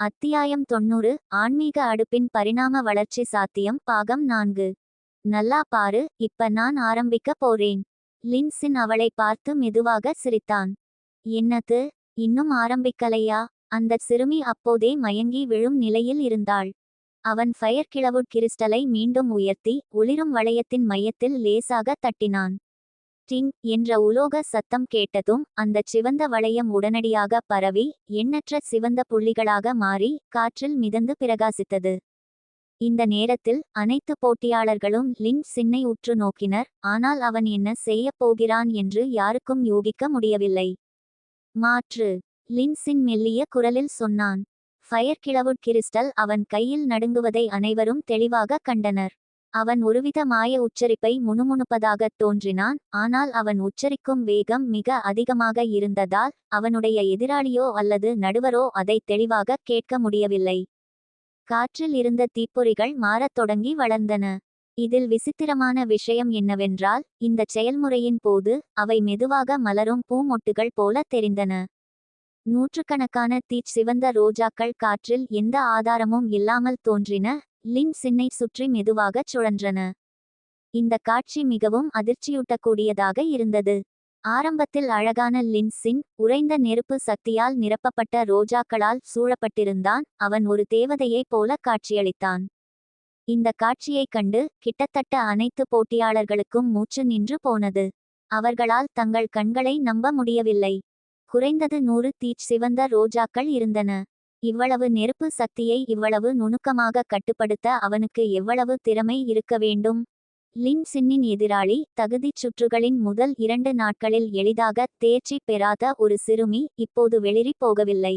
அத்தியாயம் தொண்ணூறு ஆன்மீக அடுப்பின் பரிணாம வளர்ச்சி சாத்தியம் பாகம் நான்கு. நல்லா பாரு இப்ப நான் ஆரம்பிக்க போறேன். லின்சின் அவளை பார்த்து மெதுவாக சிரித்தான். என்னது இன்னும் ஆரம்பிக்கலையா? அந்த சிறுமி அப்போதே மயங்கி விழும் நிலையில் இருந்தாள். அவன் ஃபயர் கிளவுட் கிறிஸ்டலை மீண்டும் உயர்த்தி ஒளிரும் வளையத்தின் மையத்தில் லேசாக தட்டினான். டிங் என்ற உலோக சத்தம் கேட்டதும் அந்தச் சிவந்த வளையம் உடனடியாக பரவி எண்ணற்ற சிவந்த புள்ளிகளாக மாறி காற்றில் மிதந்து பிரகாசித்தது. இந்த நேரத்தில் அனைத்து போட்டியாளர்களும் லின் சின்னை உற்று நோக்கினர் ஆனால் அவன் என்ன செய்யப் போகிறான் என்று யாருக்கும் யூகிக்க முடியவில்லை. மாற்று லின்சின் மெல்லிய குரலில் சொன்னான். ஃபயர் கிளவுட் கிறிஸ்டல் அவன் கையில் நடுங்குவதை அனைவரும் தெளிவாக கண்டனர். அவன் ஒருவித மாய உச்சரிப்பை முணுமுணுப்பதாகத் தோன்றினான் ஆனால் அவன் உச்சரிக்கும் வேகம் மிக அதிகமாக இருந்ததால் அவனுடைய எதிராளியோ அல்லது நடுவரோ அதை தெளிவாக கேட்க முடியவில்லை. காற்றில் இருந்த தீப்பொறிகள் மாறத் தொடங்கி வளர்ந்தன. இதில் விசித்திரமான விஷயம் என்னவென்றால் இந்த செயல்முறையின் போது அவை மெதுவாக மலரும் பூமொட்டுகள் போல தெரிந்தன. நூற்றுக்கணக்கான தீச் சிவந்த ரோஜாக்கள் காற்றில் எந்த ஆதாரமும் இல்லாமல் தோன்றின லின் சின்னை சுற்றி மெதுவாகச் சுழன்றன. இந்த காட்சி மிகவும் அதிர்ச்சியூட்டக்கூடியதாக இருந்தது. ஆரம்பத்தில் அழகான லின்சின் உறைந்த நெருப்பு சக்தியால் நிரப்பப்பட்ட ரோஜாக்களால் சூழப்பட்டிருந்தான். அவன் ஒரு தேவதையைப் போல காட்சியளித்தான். இந்த காட்சியைக் கண்டு கிட்டத்தட்ட அனைத்து போட்டியாளர்களுக்கும் மூச்சு நின்று போனது. அவர்களால் தங்கள் கண்களை நம்ப முடியவில்லை. குறைந்தது நூறு தீச் சிவந்த ரோஜாக்கள் இருந்தன. இவ்வளவு நெருப்பு சக்தியை இவ்வளவு நுணுக்கமாக கட்டுப்படுத்த அவனுக்கு எவ்வளவு திறமை இருக்க வேண்டும்? லின் சின்னின் எதிராளி தகுதிச் சுற்றுகளின் முதல் இரண்டு நாட்களில் எளிதாக தேர்ச்சி பெறாத ஒரு சிறுமி இப்போது வெளிரி போகவில்லை.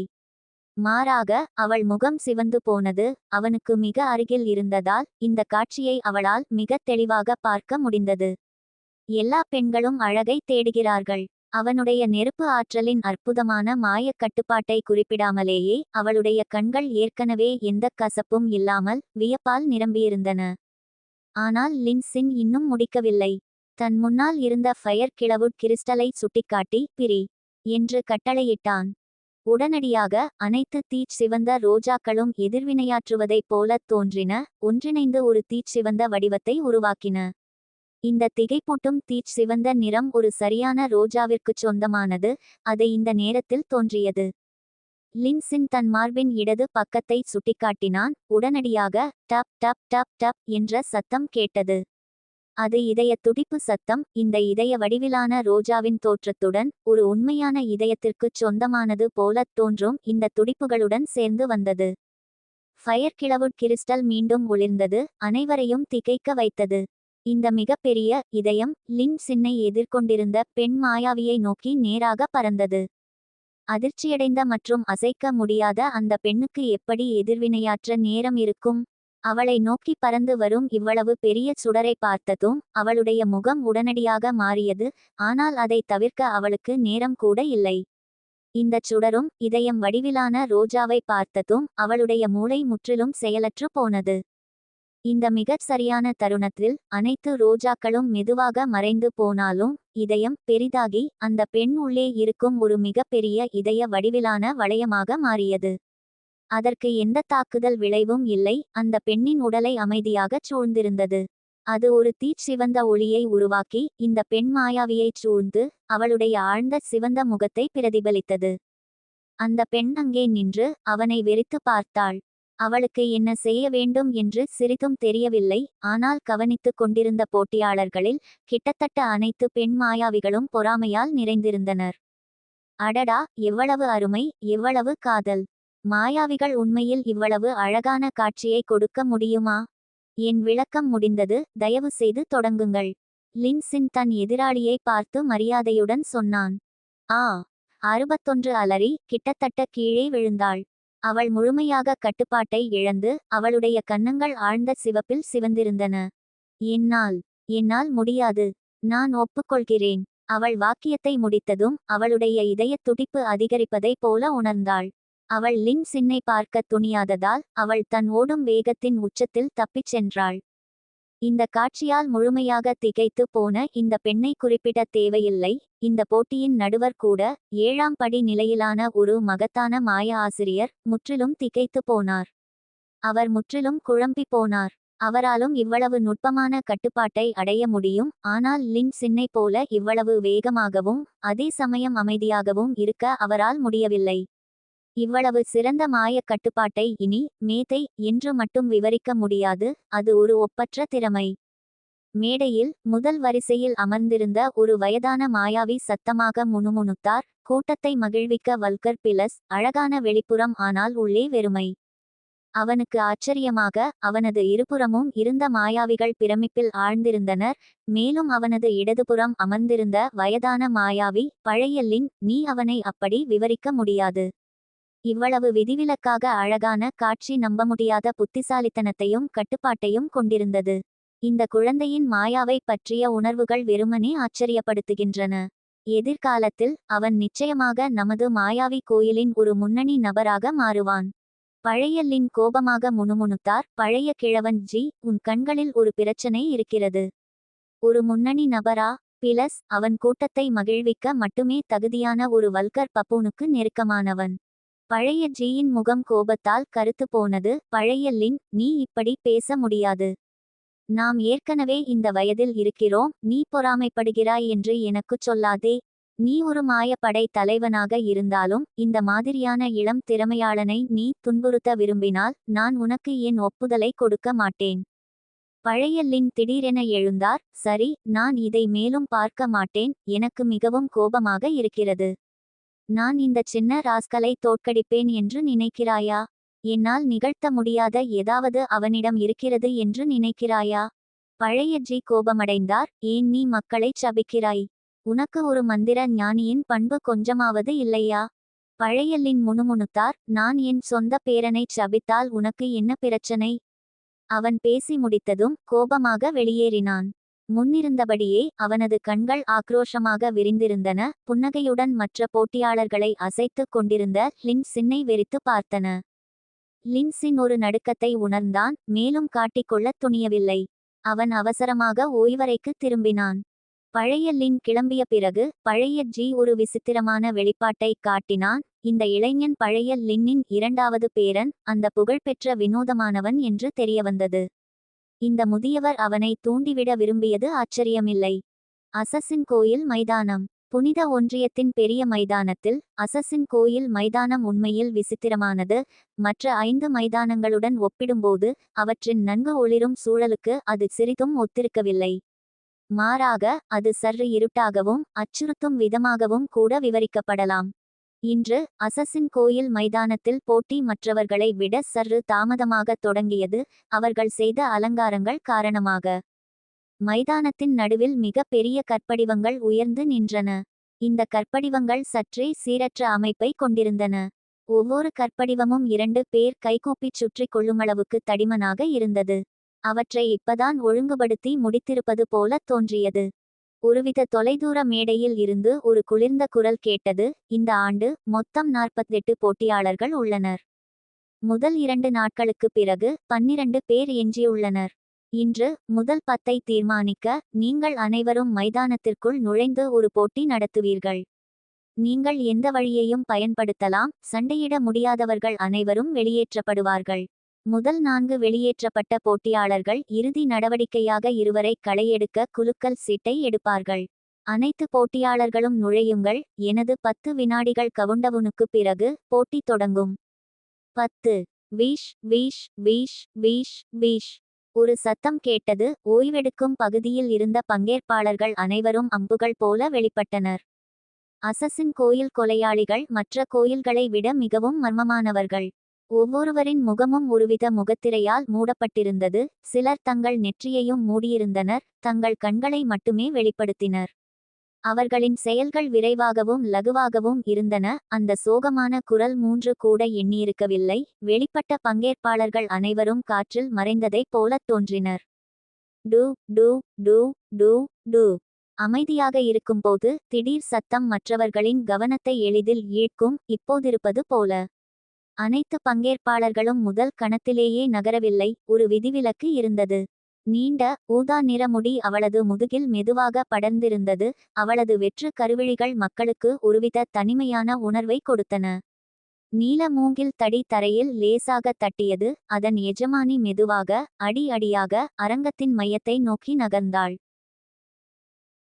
மாறாக அவள் முகம் சிவந்து போனது அவனுக்கு மிக அருகில் இருந்ததால் இந்த காட்சியை அவளால் மிகத் தெளிவாக பார்க்க முடிந்தது. எல்லா பெண்களும் அழகை தேடுகிறார்கள். அவனுடைய நெருப்பு ஆற்றலின் அற்புதமான மாயக் கட்டுப்பாட்டை குறிப்பிடாமலேயே அவளுடைய கண்கள் ஏற்கனவே எந்த கசப்பும் இல்லாமல் வியப்பால் நிரம்பியிருந்தன. ஆனால் லின்சின் இன்னும் முடிக்கவில்லை. தன் முன்னால் இருந்த ஃபயர் கிளவுட் கிறிஸ்டலை சுட்டிக்காட்டி பிரி என்று கட்டளையிட்டான். உடனடியாக அனைத்து தீச் சிவந்த ரோஜாக்களும் எதிர்வினையாற்றுவதைப் போலத் தோன்றின ஒன்றிணைந்து ஒரு தீச் சிவந்த வடிவத்தை உருவாக்கின. இந்த திகைப்பூட்டும் தீச் சிவந்த நிறம் ஒரு சரியான ரோஜாவிற்குச் சொந்தமானது அது இந்த நேரத்தில் தோன்றியது. லின்சின் தன் மார்பின் இடது பக்கத்தை சுட்டிக்காட்டினான் உடனடியாக டப் டப் டப் டப் என்ற சத்தம் கேட்டது. அது இதய துடிப்பு சத்தம் இந்த இதய வடிவிலான ரோஜாவின் தோற்றத்துடன் ஒரு உண்மையான இதயத்திற்குச் சொந்தமானது போலத் தோன்றும் இந்த துடிப்புகளுடன் சேர்ந்து வந்தது. ஃபயர் கிளவுட் கிறிஸ்டல் மீண்டும் ஒளிர்ந்தது அனைவரையும் திகைக்க வைத்தது. இந்த மிகப்பெரிய இதயம் லின் சின்னை எதிர்கொண்டிருந்த பெண் மாயாவியை நோக்கி நேராக பறந்தது. அதிர்ச்சியடைந்த மற்றும் அசைக்க முடியாத அந்த பெண்ணுக்கு எப்படி எதிர்வினையாற்ற நேரம் இருக்கும்? அவளை நோக்கி பறந்து வரும் இவ்வளவு பெரிய சுடரை பார்த்ததும் அவளுடைய முகம் உடனடியாக மாறியது ஆனால் அதை தவிர்க்க அவளுக்கு நேரம் கூட இல்லை. இந்த சுடரும் இதயம் வடிவிலான ரோஜாவை பார்த்ததும் அவளுடைய மூளை முற்றிலும் செயலற்று போனது. இந்த மிகச் சரியான தருணத்தில் அனைத்து ரோஜாக்களும் மெதுவாக மறைந்து போனாலும் இதயம் பெரிதாகி அந்த பெண் உள்ளே இருக்கும் ஒரு மிகப்பெரிய இதய வடிவிலான வளையமாக மாறியது. அதற்கு எந்த தாக்குதல் விளைவும் இல்லை அந்த பெண்ணின் உடலை அமைதியாகச் சூழ்ந்திருந்தது. அது ஒரு தீச்சிவந்த ஒளியை உருவாக்கி இந்த பெண் மாயாவியைச் சூழ்ந்து அவளுடைய ஆழ்ந்த சிவந்த முகத்தை பிரதிபலித்தது. அந்த பெண் அங்கே நின்று அவனை வெறித்து பார்த்தாள். அவளுக்கு என்ன செய்ய வேண்டும் என்று சிறிதும் தெரியவில்லை. ஆனால் கவனித்துக் கொண்டிருந்த போட்டியாளர்களில் கிட்டத்தட்ட அனைத்து பெண் மாயாவிகளும் பொறாமையால் நிறைந்திருந்தனர். அடடா எவ்வளவு அருமை எவ்வளவு காதல். மாயாவிகள் உண்மையில் இவ்வளவு அழகான காட்சியை கொடுக்க முடியுமா? என் விளக்கம் முடிந்தது. தயவு செய்து தொடங்குங்கள். லின்சின் தன் எதிராளியை பார்த்து மரியாதையுடன் சொன்னான். ஆ. அறுபத்தொன்று அலறி கிட்டத்தட்ட கீழே விழுந்தாள். அவள் முழுமையாக கட்டுப்பாட்டை இழந்து அவளுடைய கன்னங்கள் ஆழ்ந்த சிவப்பில் சிவந்திருந்தன. என்னால் என்னால் முடியாது. நான் ஒப்புக்கொள்கிறேன். அவள் வாக்கியத்தை முடித்ததும் அவளுடைய இதயத் துடிப்பு அதிகரிப்பதைப் போல உணர்ந்தாள். அவள் லின் சின்னை பார்க்க துணியாததால் அவள் தன் ஓடும் வேகத்தின் உச்சத்தில் தப்பிச் சென்றாள். இந்த காட்சியால் முழுமையாக திகைத்து போன இந்த பெண்ணை குறிப்பிட தேவையில்லை. இந்த போட்டியின் நடுவர் கூட ஏழாம் படி நிலையிலான ஒரு மகத்தான மாய ஆசிரியர் முற்றிலும் திகைத்து போனார். அவர் முற்றிலும் குழம்பி போனார். அவராலும் இவ்வளவு நுட்பமான கட்டுப்பாட்டை அடைய முடியும். ஆனால் லின் சின்னை போல இவ்வளவு வேகமாகவும் அதே சமயம் அமைதியாகவும் இருக்க அவரால் முடியவில்லை. இவ்வளவு சிறந்த மாயக் கட்டுப்பாட்டை இனி மேதை என்று மட்டும் விவரிக்க முடியாது அது ஒரு ஒப்பற்ற திறமை. மேடையில் முதல் வரிசையில் அமர்ந்திருந்த ஒரு வயதான மாயாவி சத்தமாக முணுமுணுத்தார் கூட்டத்தை மகிழ்விக்க வல்கர் பிலஸ் அழகான வெளிப்புறம் ஆனால் உள்ளே வெறுமை. அவனுக்கு ஆச்சரியமாக அவனது இருபுறமும் இருந்த மாயாவிகள் பிரமிப்பில் ஆழ்ந்திருந்தனர் மேலும் அவனது இடதுபுறம் அமர்ந்திருந்த வயதான மாயாவி பழையல்லின் நீ அவனை அப்படி விவரிக்க முடியாது. இவ்வளவு விதிவிலக்காக அழகான காட்சி நம்ப முடியாத புத்திசாலித்தனத்தையும் கட்டுப்பாட்டையும் கொண்டிருந்தது. இந்த குழந்தையின் மாயாவை பற்றிய உணர்வுகள் வெறுமனே ஆச்சரியப்படுத்துகின்றன. எதிர்காலத்தில் அவன் நிச்சயமாக நமது மாயாவி கோயிலின் ஒரு முன்னணி நபராக மாறுவான். பழைய லின் கோபமாக முணுமுணுத்தார் பழைய கிழவன் ஜி உன் கண்களில் ஒரு பிரச்சனை இருக்கிறது. ஒரு முன்னணி நபரா? பிளஸ் அவன் கூட்டத்தை மகிழ்விக்க மட்டுமே தகுதியான ஒரு வல்கர் பப்பூனுக்கு நெருக்கமானவன். பழைய ஜியின் முகம் கோபத்தால் கருத்து போனது பழைய லின் நீ இப்படி பேச முடியாது. நாம் ஏற்கனவே இந்த வயதில் இருக்கிறோம் நீ பொறாமைப்படுகிறாய் என்று எனக்குச் சொல்லாதே. நீ ஒரு மாயப்படை தலைவனாக இருந்தாலும் இந்த மாதிரியான இளம் திறமையாளனை நீ துன்புறுத்த விரும்பினால் நான் உனக்கு என் ஒப்புதலை கொடுக்க மாட்டேன் பழைய லின் திடீரென எழுந்தார் சரி நான் இதை மேலும் பார்க்க மாட்டேன் எனக்கு மிகவும் கோபமாக இருக்கிறது. நான் இந்த சின்ன ராஸ்கலை தோற்கடிப்பேன் என்று நினைக்கிறாயா? என்னால் நிகழ்த்த முடியாத ஏதாவது அவனிடம் இருக்கிறது என்று நினைக்கிறாயா? பழைய ஜி கோபமடைந்தார். ஏன் நீ மக்களைச் சபிக்கிறாய்? உனக்கு ஒரு மந்திர ஞானியின் பண்பு கொஞ்சமாவது இல்லையா? பழையல்லின் முணுமுணுத்தார். நான் என் சொந்த பேரனைச் சபித்தால் உனக்கு என்ன பிரச்சனை? அவன் பேசி முடித்ததும் கோபமாக வெளியேறினான். முன்னிருந்தபடியே அவனது கண்கள் ஆக்ரோஷமாக விரிந்திருந்தன. புன்னகையுடன் மற்ற போட்டியாளர்களை அசைத்துக் கொண்டிருந்த லின்சின்னை வெறித்து பார்த்தன. லின்சின் ஒரு நடுக்கத்தை உணர்ந்தான் மேலும் காட்டிக்கொள்ளத் துணியவில்லை. அவன் அவசரமாக ஓய்வறைக்கு திரும்பினான். பழைய லின் கிளம்பிய பிறகு பழைய ஜி ஒரு விசித்திரமான வெளிப்பாட்டை காட்டினான். இந்த இளைஞன் பழைய லின்னின் இரண்டாவது பேரன் அந்த புகழ்பெற்ற வினோதமானவன் என்று தெரியவந்தது. இந்த முதியவர் அவனை தூண்டிவிட விரும்பியது ஆச்சரியமில்லை. அசசின் கோயில் மைதானம். புனித ஒன்றியத்தின் பெரிய மைதானத்தில் அசசின் கோயில் மைதானம் உண்மையில் விசித்திரமானது. மற்ற ஐந்து மைதானங்களுடன் ஒப்பிடும்போது அவற்றின் நன்கு ஒளிரும் சூழலுக்கு அது சிறிதும் ஒத்திருக்கவில்லை. மாறாக அது சற்று இருட்டாகவும் அச்சுறுத்தும் விதமாகவும் கூட விவரிக்கப்படலாம். இன்று அசசின் கோயில் மைதானத்தில் போட்டி மற்றவர்களை விட சற்று தாமதமாக தொடங்கியது அவர்கள் செய்த அலங்காரங்கள் காரணமாக. மைதானத்தின் நடுவில் மிக பெரிய கற்படிவங்கள் உயர்ந்து நின்றன. இந்த கற்படிவங்கள் சற்றே சீரற்ற அமைப்பை கொண்டிருந்தன. ஒவ்வொரு கற்படிவமும் இரண்டு பேர் கைகூப்பிச் சுற்றி கொள்ளுமளவுக்கு தடிமனாக இருந்தது. அவற்றை இப்பதான் ஒழுங்குபடுத்தி முடித்திருப்பது போல தோன்றியது. ஒருவித தொலைதூர மேடையில் இருந்து ஒரு குளிர்ந்த குரல் கேட்டது இந்த ஆண்டு மொத்தம் நாற்பத்தெட்டு போட்டியாளர்கள் உள்ளனர். முதல் இரண்டு நாட்களுக்கு பிறகு பன்னிரண்டு பேர் எஞ்சியுள்ளனர். இன்று முதல் பத்தை தீர்மானிக்க நீங்கள் அனைவரும் மைதானத்திற்குள் நுழைந்து ஒரு போட்டி நடத்துவீர்கள். நீங்கள் எந்த வழியையும் பயன்படுத்தலாம் சண்டையிட முடியாதவர்கள் அனைவரும் வெளியேற்றப்படுவார்கள். முதல் நான்கு வெளியேற்றப்பட்ட போட்டியாளர்கள் இறுதி நடவடிக்கையாக இருவரை களையெடுக்க குலுக்கல் சீட்டை எடுப்பார்கள். அனைத்து போட்டியாளர்களும் நுழையுங்கள். எனது பத்து வினாடிகள் கவுண்டவுனுக்கு பிறகு போட்டி தொடங்கும். பத்து. வீஷ் வீஷ் வீஷ் வீஷ் வீஷ். ஒரு சத்தம் கேட்டது ஓய்வெடுக்கும் பகுதியில் இருந்த பங்கேற்பாளர்கள் அனைவரும் அம்புகள் போல வெளிப்பட்டனர். அசசின் கோயில் கொலையாளிகள் மற்ற கோயில்களை விட மிகவும் மர்மமானவர்கள். ஒவ்வொருவரின் முகமும் ஒருவித முகத்திரையால் மூடப்பட்டிருந்தது. சிலர் தங்கள் நெற்றியையும் மூடியிருந்தனர். தங்கள் கண்களை மட்டுமே வெளிப்படுத்தினர். அவர்களின் செயல்கள் விரைவாகவும் லகுவாகவும் இருந்தன. அந்த சோகமான குரல் மூன்று கூட எண்ணியிருக்கவில்லை. வெளிப்பட்ட பங்கேற்பாளர்கள் அனைவரும் காற்றில் மறைந்ததைப் போலத் தோன்றினர். டு டு டு டு டு அமைதியாக இருக்கும்போது திடீர் சத்தம் மற்றவர்களின் கவனத்தை எளிதில் ஈர்க்கும் இப்போதிருப்பது போல. அனைத்து பங்கேற்பாளர்களும் முதல் கணத்திலேயே நகரவில்லை ஒரு விதிவிலக்கு இருந்தது. நீண்ட ஊதா நிறமுடி அவளது முதுகில் மெதுவாக படர்ந்திருந்தது அவளது வெற்று கருவிழிகள் மக்களுக்கு ஒருவித தனிமையான உணர்வை கொடுத்தன. நீல மூங்கில் தடி தரையில் லேசாக தட்டியது அதன் எஜமானி மெதுவாக அடி அடியாக அரங்கத்தின் மையத்தை நோக்கி நகர்ந்தாள்.